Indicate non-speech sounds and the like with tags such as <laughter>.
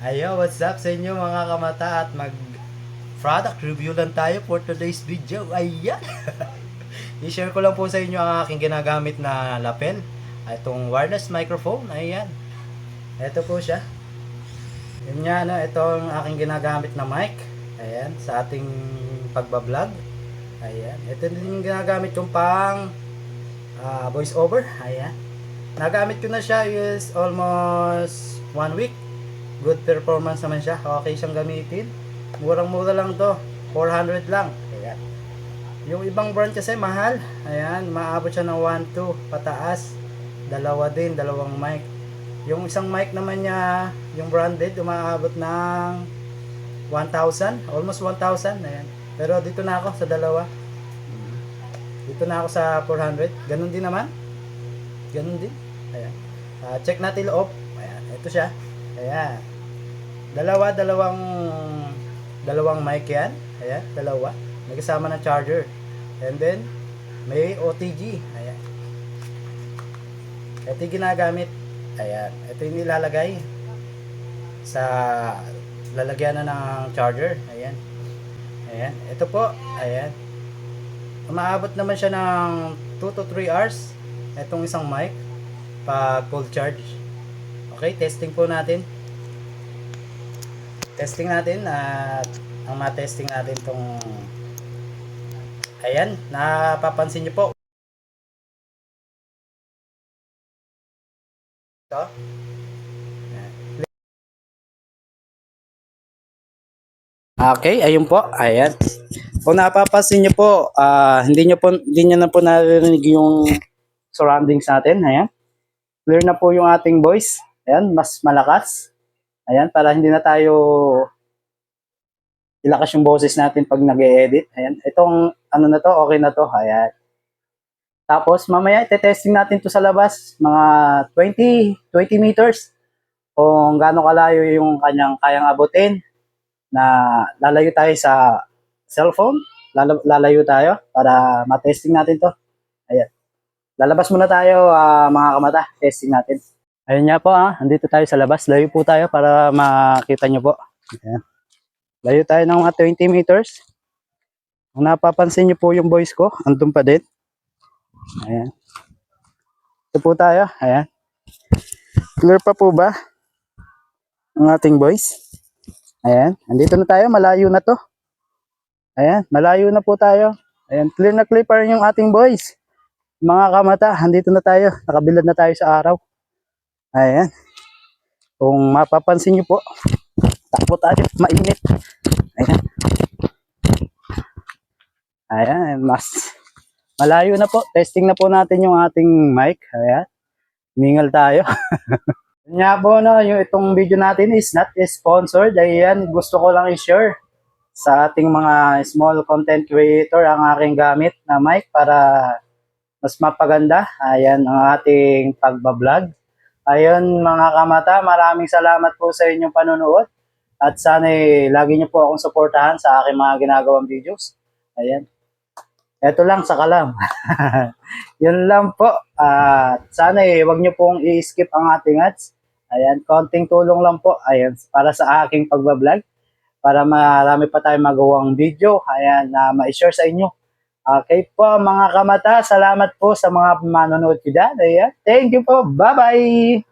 Ayo, what's up sa inyo mga kamata at mag product review lang tayo for today's video. Ayan! <laughs> I-share ko lang po sa inyo ang aking ginagamit na lapel. Itong wireless microphone. Ayan. Ito po siya. Yun nga, no? ito ang aking ginagamit na mic. Ayan, sa ating pagbablog. Ayan. Ito din yung ginagamit kong pang ah, voice over. Ayan. Nagamit ko na siya is almost one week. Good performance naman siya. Okay siyang gamitin. Murang-mura lang to. 400 lang. Ayan. Yung ibang brand kasi mahal. Ayan, maabot siya ng 1, 2 pataas. Dalawa din, dalawang mic. Yung isang mic naman niya, yung branded, umaabot ng 1,000. Almost 1,000. Ayan. Pero dito na ako sa dalawa. Dito na ako sa 400. Ganun din naman. Ganun din. Ayan. Ah, check natin loob. Ayan. Ito siya. Ayan. Dalawa, dalawang dalawang mic yan. Ayan, dalawa. May kasama ng charger. And then, may OTG. Ayan. Ito yung ginagamit. Ayan. Ito yung nilalagay sa lalagyan na ng charger. Ayan. Ayan. Ito po. Ayan. Umaabot naman siya ng 2 to 3 hours. Itong isang mic. Pag full charge. Okay, testing po natin. Testing natin at ang ma-testing natin tong Ayan, napapansin niyo po. Ito. Okay, ayun po. Ayan. Kung napapansin niyo po, ah, hindi niyo po hindi niyo na po naririnig yung surroundings natin. Ayan. Clear na po yung ating voice. Ayan, mas malakas. Ayan, para hindi na tayo ilakas yung boses natin pag nag edit Ayan, itong ano na to, okay na to. Ayan. Tapos mamaya ite-testing natin to sa labas, mga 20 20 meters kung gaano kalayo yung kanyang kayang abutin na lalayo tayo sa cellphone, lala- lalayo tayo para ma-testing natin to. Ayan. Lalabas muna tayo ah, mga kamata, testing natin. Ayun nga po ah, andito tayo sa labas. Layo po tayo para makita nyo po. Ayan. Layo tayo ng mga 20 meters. Kung napapansin nyo po yung voice ko, andun pa din. Ayan. Ito po tayo. Ayan. Clear pa po ba ang ating voice? Ayan. Andito na tayo. Malayo na to. Ayan. Malayo na po tayo. Ayan. Clear na clear pa rin yung ating voice. Mga kamata, andito na tayo. Nakabilad na tayo sa araw. Ayan. Kung mapapansin nyo po, takbo tayo, mainit. Ayan. Ayan, mas malayo na po. Testing na po natin yung ating mic. Ayan. Mingal tayo. <laughs> Nga po, no, yung itong video natin is not sponsored. Ayan, gusto ko lang i-share sa ating mga small content creator ang aking gamit na mic para mas mapaganda. Ayan, ang ating pagbablog. Ayun mga kamata, maraming salamat po sa inyong panonood. At sana eh, lagi niyo po akong suportahan sa aking mga ginagawang videos. Ayan. Ito lang sa kalam. <laughs> Yun lang po. At sana eh, wag niyo pong i-skip ang ating ads. Ayan, konting tulong lang po. Ayan, para sa aking pagbablog. Para marami pa tayong magawang video. Ayan, na ma-share sa inyo. Okay po mga kamata, salamat po sa mga manonood dyan. Ayan, thank you po. Bye-bye!